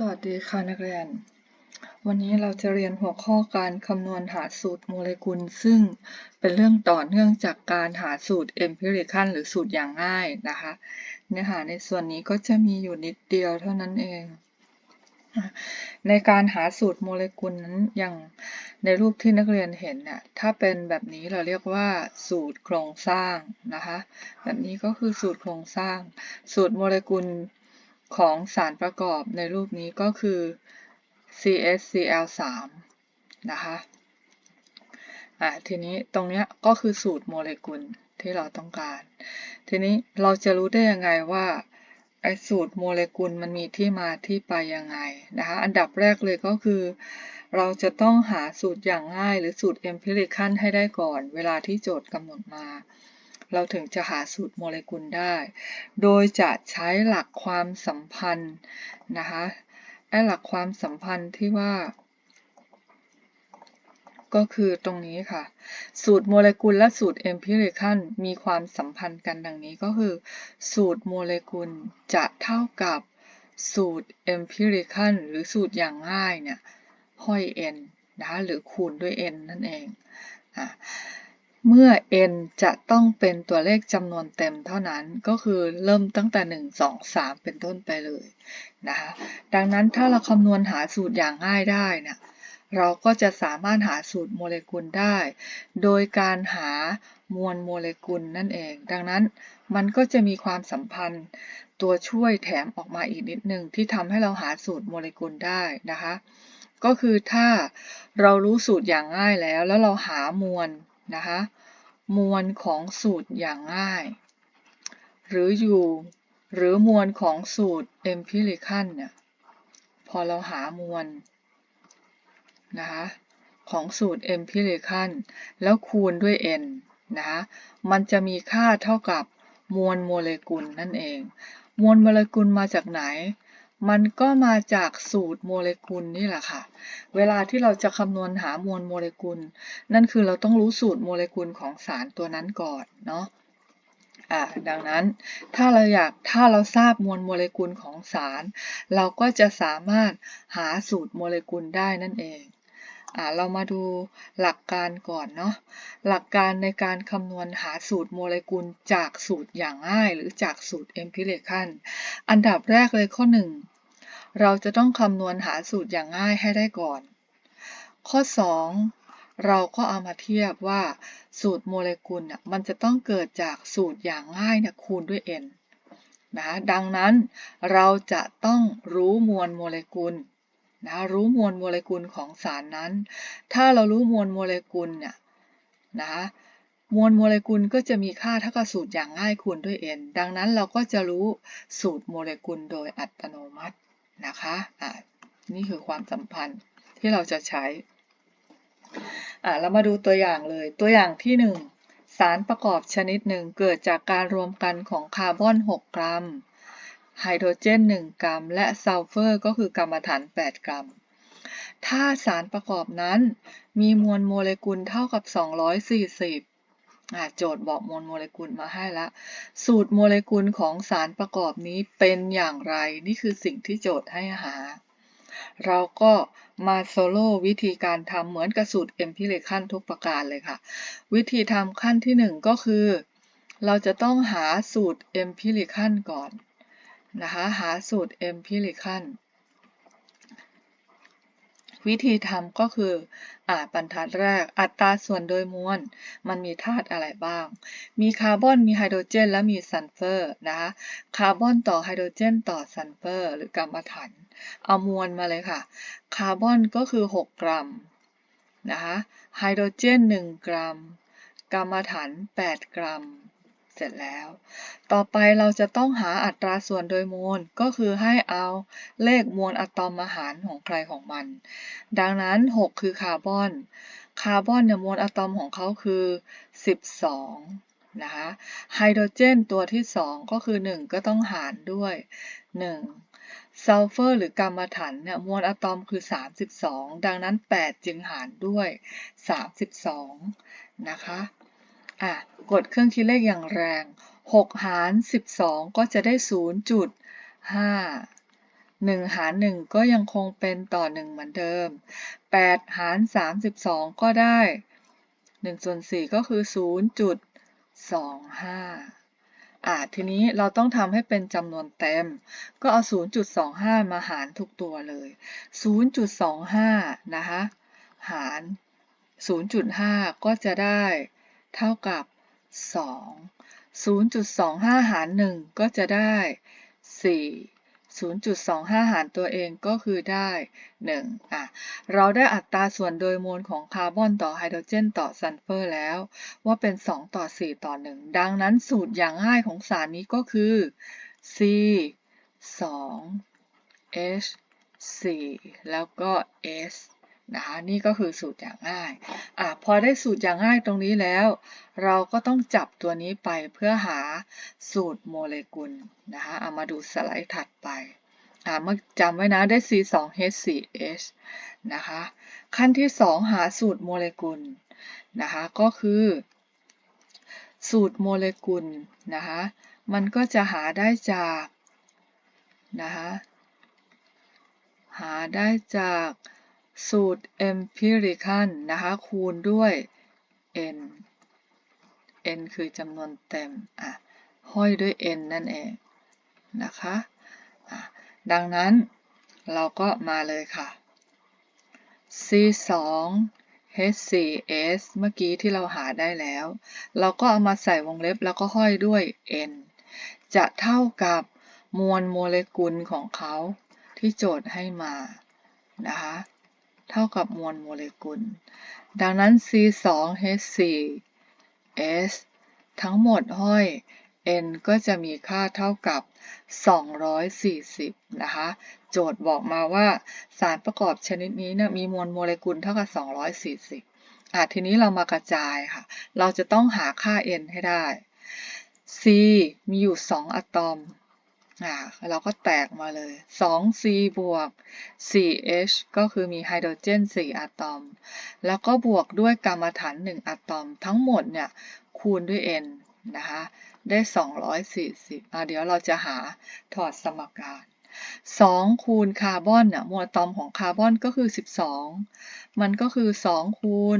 สวัสดีค่ะนักเรียน วันนี้เราจะเรียนหัวข้อการคำนวณหาสูตรโมเลกุล ซึ่งเป็นเรื่องต่อเนื่องจากการหาสูตร empirical หรือสูตรอย่างง่ายนะคะ เนื้อหาในส่วนนี้ก็จะมีอยู่นิดเดียวเท่านั้นเอง ในการหาสูตรโมเลกุลนั้นอย่างในรูปที่นักเรียนเห็นน่ะถ้าเป็นแบบนี้เราเรียกว่าสูตรโครงสร้างนะคะ แบบนี้ก็คือสูตรโครงสร้าง สูตรโมเลกุล ของสารประกอบในรูปนี้ก็คือ CSCl3 นะคะอะทีนี้ตรงเนี้ยก็คือสูตรโมเลกุลที่เราต้องการ ทีนี้เราจะรู้ได้ยังไงว่าไอสูตรโมเลกุลมันมีที่มาที่ไปยังไงนะคะ อันดับแรกเลยก็คือ เราจะต้องหาสูตรอย่างง่ายหรือสูตร empirical ให้ได้ก่อน เวลาที่โจทย์กำหนดมา เราถึงจะหาสูตรโมเลกุลได้ โดยจะใช้หลักความสัมพันธ์นะคะไอ้หลักความสัมพันธ์ที่ว่า ก็คือตรงนี้ค่ะ สูตรโมเลกุลและสูตรเอมพิเรคันมีความสัมพันธ์กันดังนี้ก็คือ สูตรโมเลกุลจะเท่ากับสูตรเอมพิเรคันหรือสูตรอย่างง่ายเนี่ยห้อย n นะคะหรือคูณด้วย n นั่นเองอะ เมื่อ n จะต้องเป็นตัวเลขจำนวนเต็มเท่านั้น ก็คือเริ่มตั้งแต่ 1 2 3 เป็นต้นไปเลยนะคะ ดังนั้นถ้าเราคำนวณหาสูตรอย่างง่ายได้นะเราก็จะสามารถหาสูตรโมเลกุลได้ โดยการหามวลโมเลกุลนั่นเอง ดังนั้นมันก็จะมีความสัมพันธ์ตัวช่วยแถมออกมาอีกนิดหนึ่งที่ทำให้เราหาสูตรโมเลกุลได้นะคะ ก็คือถ้าเรารู้สูตรอย่างง่ายแล้ว แล้วเราหามวล นะคะมวลของสูตรอย่างง่าย หรืออยู่หรือมวลของสูตร empirical เนี่ยพอเราหามวลนะคะของสูตร empirical แล้วคูณด้วย n นะคะมันจะมีค่าเท่ากับมวลโมเลกุลนั่นเอง มวลโมเลกุลมาจากไหน มันก็มาจากสูตรโมเลกุลนี่แหละค่ะ เวลาที่เราจะคำนวณหามวลโมเลกุล นั่นคือเราต้องรู้สูตรโมเลกุลของสารตัวนั้นก่อนเนาะอ่าดังนั้นถ้าเราอยากถ้าเราทราบมวลโมเลกุลของสาร เราก็จะสามารถหาสูตรโมเลกุลได้นั่นเอง เรามาดูหลักการก่อนเนาะหลักการในการคำนวณหาสูตรโมเลกุลจากสูตรอย่างง่ายหรือจากสูตรเอมพิเรคันอันดับแรกเลยข้อ 1 เราจะต้องคำนวณหาสูตรอย่างง่ายให้ได้ก่อน ข้อ 2 เราก็เอามาเทียบว่าสูตรโมเลกุลมันจะต้องเกิดจากสูตรอย่างง่ายเนี่ยคูณด้วย n นะดังนั้นเราจะต้องรู้มวลโมเลกุล นะรู้มวลโมเลกุลของสารนั้น ถ้าเรารู้มวลโมเลกุลเนี่ยนะมวลโมเลกุลก็จะมีค่าเท่ากับสูตรอย่างง่ายคูณด้วย n ดังนั้นเราก็จะรู้สูตรโมเลกุลโดยอัตโนมัตินะคะอะนี่คือความสัมพันธ์ที่เราจะใช้อ่เรามาดูตัวอย่างเลย ตัวอย่างที่ 1 สารประกอบชนิดหนึ่งเกิดจากการรวมกันของคาร์บอน 6 กรัม ไฮโดรเจน 1 กรัม และซัลเฟอร์ก็คือกรรมฐาน 8 กรัม ถ้าสารประกอบนั้นมีมวลโมเลกุลเท่ากับ 240โจทย์บอกมวลโมเลกุลมาให้ละ สูตรโมเลกุลของสารประกอบนี้เป็นอย่างไร นี่คือสิ่งที่โจทย์ให้หา เราก็มาโซโล่วิธีการทำเหมือนกับสูตรเอ็มพิเลขั้นทุกประการเลยค่ะ วิธีทำขั้นที่ 1 ก็คือ เราจะต้องหาสูตรเอ็มพิเลขั้นก่อน นะคะหาสูตร empirical วิธีทำก็คืออ่าบรรทัดแรก อัตราส่วนโดยมวล มันมีธาตุอะไรบ้าง มีคาร์บอน มีไฮโดรเจน และมีซัลเฟอร์นะคะ คาร์บอนต่อไฮโดรเจน ต่อซัลเฟอร์ หรือกรรมฐานเอามวลมาเลยค่ะ คาร์บอนก็คือ 6 กรัมนะคะ ไฮโดรเจน 1 กรัม กรรมฐาน8 กรัม เสร็จแล้ว ต่อไปเราจะต้องหาอัตราส่วนโดยมวลก็คือให้เอาเลขมวลอะตอมอาหารของใครของมัน ดังนั้น 6 คือคาร์บอน คาร์บอนเนี่ยมวลอะตอมของเขาคือ 12 นะคะ ไฮโดรเจนตัวที่ 2 ก็คือ 1 ก็ต้องหารด้วย 1ซัลเฟอร์หรือกรรมฐานเนี่ยมวลอะตอมคือ 32 ดังนั้น 8 จึงหารด้วย 32 นะคะ อะกดเครื่องคิดเลขอย่างแรง 6 หาร 12 ก็จะได้ 0.5 1 หาร 1 ก็ยังคงเป็นต่อ 1 เหมือนเดิม 8 หาร 32 ก็ได้1ส่วน4ก็คือ 0.25 อ่าทีนี้เราต้องทำให้เป็นจำนวนเต็ม ก็เอา 0.25 มาหารทุกตัวเลย 0.25 นะคะ หาร 0.5 ก็จะได้ เท่ากับ 2 0.25 หาร 1 ก็จะได้ 4 0.25 หารตัวเองก็คือได้ 1 อะ เราได้อัตราส่วนโดยมวลของคาร์บอนต่อไฮโดรเจนต่อซัลเฟอร์แล้ว ว่าเป็น 2 ต่อ 4 ต่อ 1 ดังนั้นสูตรอย่างง่ายของสารนี้ก็คือ C 2 H 4แล้วก็ S นะคะนี่ก็คือสูตรอย่างง่ายอะพอได้สูตรอย่างง่ายตรงนี้แล้ว เราก็ต้องจับตัวนี้ไปเพื่อหาสูตรโมเลกุลนะคะเอามาดูสไลด์ถัดไปอะเมื่อจำไว้นะได้ C2H4H นะคะขั้นที่ 2 หาสูตรโมเลกุลนะคะก็คือ สูตรโมเลกุลนะคะมันก็จะหาได้จากนะคะหาได้จาก สูตร empirical นะคะคูณด้วย n n คือจำนวนเต็มอะห้อยด้วย n นั่นเองนะคะะดังนั้นเราก็มาเลยค่ะ c 2 h 4 s เมื่อกี้ที่เราหาได้แล้ว เราก็เอามาใส่วงเล็บแล้วก็ห้อยด้วย n จะเท่ากับมวลโมเลกุลของเขาที่โจทย์ให้มานะคะ เท่ากับมวลโมเลกุล ดังนั้น C2H4S ทั้งหมดห้อย N ก็จะมีค่าเท่ากับ 240 นะคะ โจทย์บอกมาว่าสารประกอบชนิดนี้นะมีมวลโมเลกุลเท่ากับ 240อะทีนี้เรามากระจายค่ะ เราจะต้องหาค่า N ให้ได้ C มีอยู่ 2 อะตอม อ่าเราก็แตกมาเลย 2C บวก 4H ก็คือมีไฮโดรเจน 4 อะตอม แล้วก็บวกด้วยกรรมฐาน 1 อะตอม ทั้งหมดเนี่ย คูณด้วย n นะคะ ได้ 240อ่าเดี๋ยวเราจะหาถอดสมการ 2 คูณคาร์บอนเนี่ยมวลอะตอมของคาร์บอนก็คือ 12 มันก็คือ 2 คูณ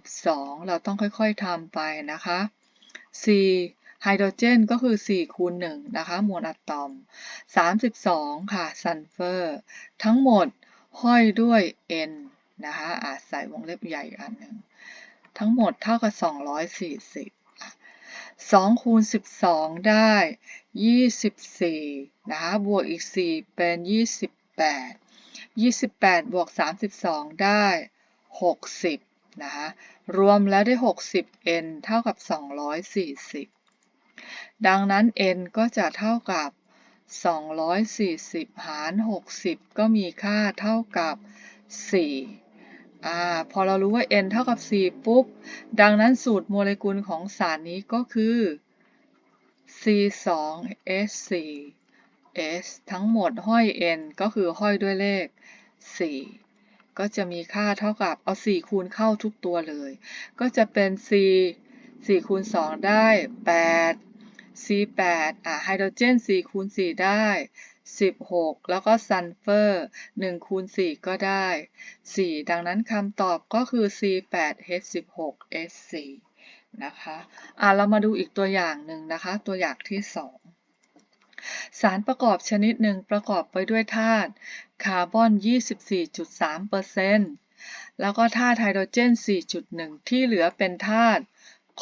12 เราต้องค่อยๆทำไปนะคะ 4 ไฮโดรเจนก็คือ 4 คูณ 1 นะคะ มวลอะตอม 32 ค่ะซัลเฟอร์ ทั้งหมดห้อยด้วย N นะคะอาจใส่วงเล็บใหญ่อันหนึ่ง ทั้งหมดเท่ากับ 240 2 คูณ 12 ได้ 24 นะคะ บวกอีก 4 เป็น 28 28 บวก 32 ได้ 60 นะคะ รวมแล้วได้ 60 n เท่ากับ 240 ดังนั้น n ก็จะเท่ากับ 240 หาร 60 ก็มีค่าเท่ากับ 4 อ่า พอเรารู้ว่า n เท่ากับ 4 ปุ๊บ ดังนั้นสูตรโมเลกุลของสารนี้ก็คือ C2H4S ทั้งหมดห้อย n ก็คือห้อยด้วยเลข 4 ก็จะมีค่าเท่ากับ เอา 4 คูณเข้าทุกตัวเลย ก็จะเป็น C 4คูณ2ได้ 8 C8 อะไฮโดรเจน4คูณ4ได้ 16 แล้วก็ซัลเฟอร์1คูณ4ก็ได้ 4 ดังนั้นคำตอบก็คือ C8H16S4 นะคะอะเรามาดูอีกตัวอย่างหนึ่งนะคะ ตัวอย่างที่ 2 สารประกอบชนิดหนึ่งประกอบไปด้วยธาตุคาร์บอน 24.3%แล้วก็ธาตุไฮโดรเจน 4.1 ที่เหลือเป็นธาตุ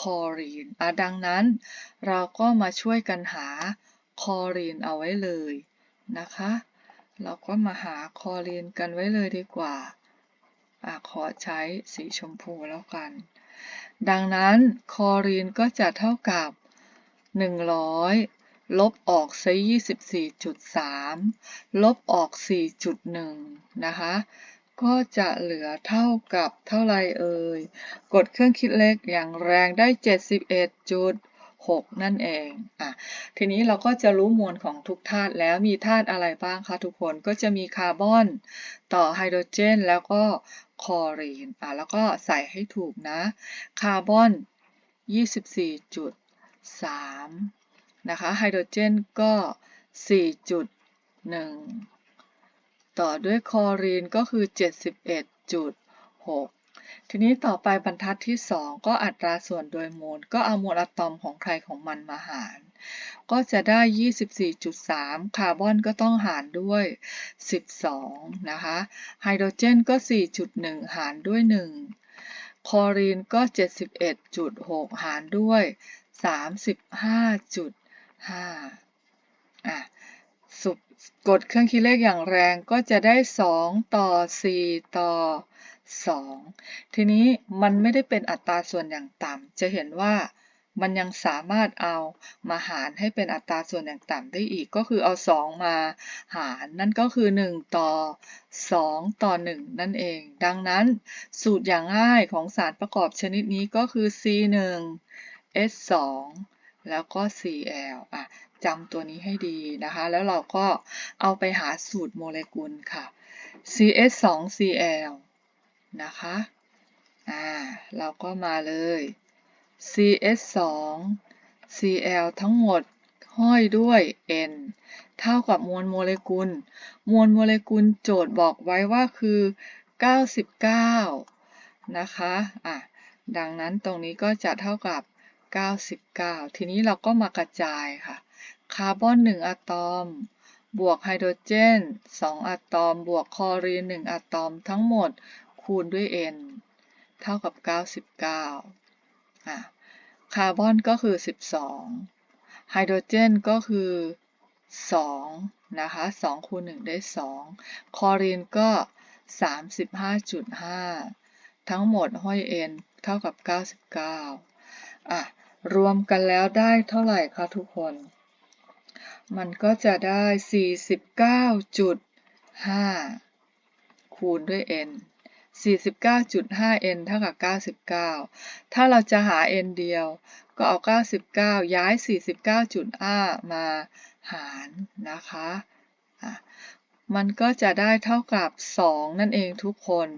คอรีนอะดังนั้นเราก็มาช่วยกันหาคอรีนเอาไว้เลยนะคะ เราก็มาหาคอรีนกันไว้เลยดีกว่าอขอใช้สีชมพูแล้วกัน ดังนั้นคอรีนก็จะเท่ากับ 100 ลบออกซะ24.3 ลบออก 4.1 นะคะ ก็จะเหลือเท่ากับเท่าไรเอ่ย กดเครื่องคิดเลขอย่างแรงได้ 71.6 นั่นเอง อะ ทีนี้เราก็จะรู้มวลของทุกธาตุแล้วมีธาตุอะไรบ้างคะทุกคน ก็จะมีคาร์บอน ต่อไฮโดรเจน แล้วก็คลอรีน อะ แล้วก็ใส่ให้ถูกนะ คาร์บอน 24.3 นะคะ ไฮโดรเจนก็ 4.1 ต่อด้วยคลอรีนก็คือ 71.6 ทีนี้ต่อไปบรรทัดที่ 2 ก็อัตราส่วนโดยโมลก็เอาโมลอะตอมของใครของมันมาหาร ก็จะได้ 24.3 คาร์บอนก็ต้องหารด้วย 12 นะคะ ไฮโดรเจนก็ 4.1 หารด้วย 1 คลอรีนก็ 71.6 หารด้วย 35.5อะสุบ กดเครื่องคิดเลขอย่างแรงก็จะได้ 2 ต่อ 4 ต่อ 2 ทีนี้มันไม่ได้เป็นอัตราส่วนอย่างต่ำจะเห็นว่ามันยังสามารถเอามาหารให้เป็นอัตราส่วนอย่างต่ำได้อีก ก็คือเอา 2 มาหารนั่นก็คือ 1 ต่อ 2 ต่อ 1 นั่นเอง ดังนั้นสูตรอย่างง่ายของสารประกอบชนิดนี้ก็คือ C1 S2 แล้วก็ Cl อะจำตัวนี้ให้ดีนะคะ แล้วเราก็เอาไปหาสูตรโมเลกุลค่ะ CS2Cl นะคะอ่าเราก็มาเลย CS2 Cl ทั้งหมดห้อยด้วย N เท่ากับมวลโมเลกุล มวลโมเลกุลโจทย์บอกไว้ว่าคือ 99 นะคะอะดังนั้นตรงนี้ก็จะเท่ากับ 99 ทีนี้เราก็มากระจายค่ะ คาร์บอน 1 อะตอม บวกไฮโดรเจน 2 อะตอม บวกคลอรีน 1 อะตอม ทั้งหมดคูณด้วย N เท่ากับ 99อะคาร์บอนก็คือ 12 ไฮโดรเจนก็คือ 2 นะคะ 2 คูณ 1 ได้ 2 คลอรีนก็ 35.5 ทั้งหมดห้อย N เท่ากับ 99 อะรวมกันแล้วได้เท่าไหร่คะทุกคน มันก็จะได้ 49.5 คูณด้วย n 49.5n เท่ากับ 99 ถ้าเราจะหา n เดียว ก็เอา 99 ย้าย 49.5 มาหารนะคะะ มันก็จะได้เท่ากับ 2 นั่นเองทุกคน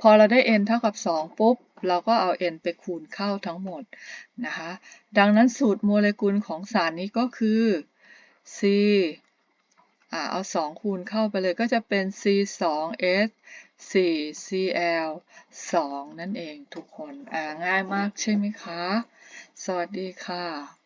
พอเราได้ n เท่ากับ 2 ปุ๊บ เราก็เอา n ไปคูณเข้าทั้งหมดนะคะ ดังนั้นสูตรโมเลกุลของสารนี้ก็คือ C อ่าเอา 2 คูณเข้าไปเลยก็จะเป็น C2S 4Cl 2 นั่นเองทุกคน อ่าง่ายมากใช่ไหมคะ สวัสดีค่ะ